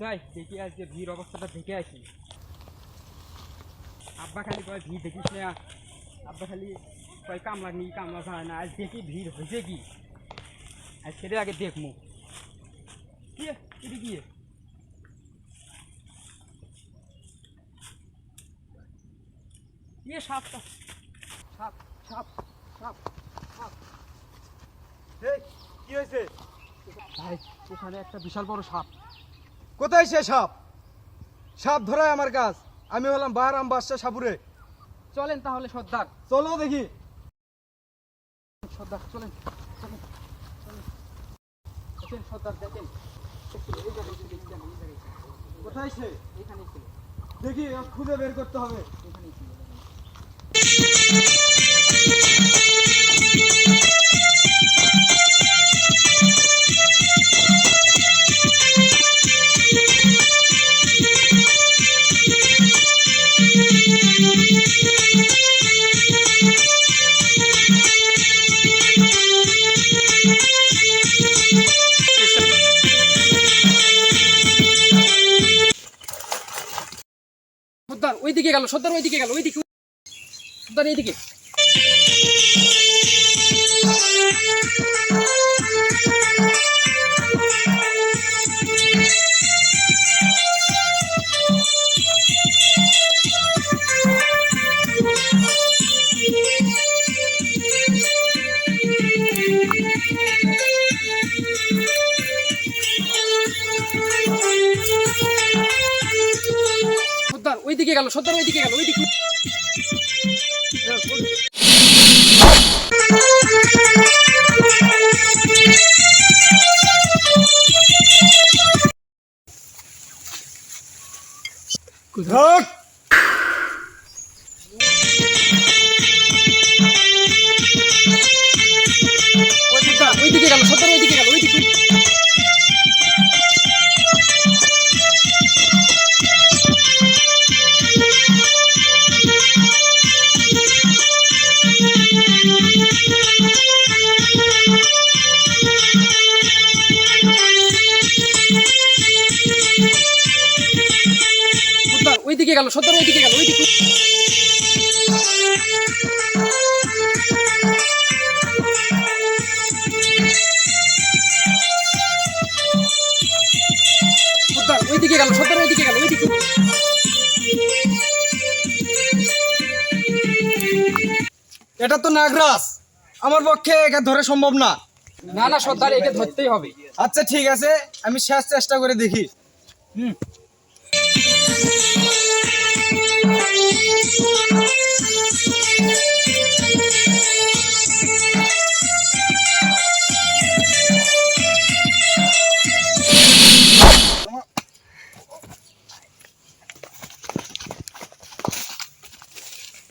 যাই দেখি আজকে ভিড় অবস্থাটা দেখে আসি। আব্বা খালি কয় ভিড় দেখিস না। আব্বা খালি কয় কামলা নি কামলা যায় না। আজ দেখি ভিড় হয়েছে কি? আজ সেটা আগে দেখমু। কি এটি কি ইয়ে সাপ সাপ সাপ সাপ সাপ কি হয়েছে? ভাই ওখানে একটা বিশাল বড় সাপ। কোথায় সে সাপ? সাপ ধরায় আমার কাজ। আমি হলাম বাহারাম বাদশাহ সাপুরে। চলেন তাহলে সর্দার। চলো দেখি। সর্দার চলেন চলেন চলেন। দেখেন সর্দার। কোথায় সে? এখানে দেখি খুঁজে বের করতে হবে। সর্দার ওইদিকে গেল সর্দার ওইদিকে গেল ওইদিকে সর্দার এইদিকে। ওইদিকে গেল সর্দার ওইদিকে গেল ওইদিকে। সর্দার ওইদিকে গেল সর্দার ওইদিকে গেল ওইদিকে। সর্দার ওইদিকে গেল সর্দার ওইদিকে গেল ওইদিকে। এটা তো নাগরাজ আমার পক্ষে একে ধরে সম্ভব না। না না সর্দার একে ধরতেই হবে। আচ্ছা ঠিক আছে আমি শেষ চেষ্টা করে দেখি। হুম।